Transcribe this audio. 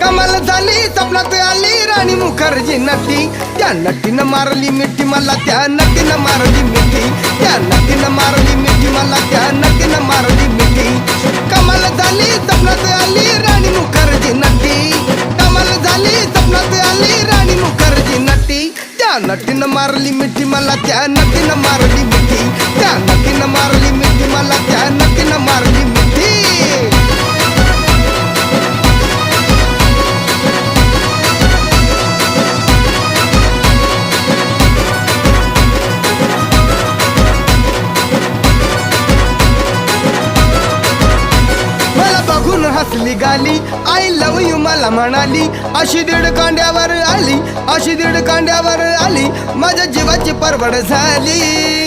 कमाल झाली स्वप्नात आली, राणी मुखर्जी नटी। त्या नटीनं मारली मिठी, मला त्या नटीनं मारली मिठी। त्या नटीनं मारली मिठी, मला त्या नटीनं मारली मिठी। कमाल झाली स्वप्नात आली, राणी मुखर्जी नटी। कमाल झाली स्वप्नात आली, राणी मुखर्जी नटी। त्या नटीनं मारली मिठी, मला त्या नटीनं मारली मिठी। हसली गाली आय लव यू मला म्हणाली. अशी दीड कांड्यावर आली. अशी दीड कांड्यावर आली. माझ्या जीवाची परवड झाली.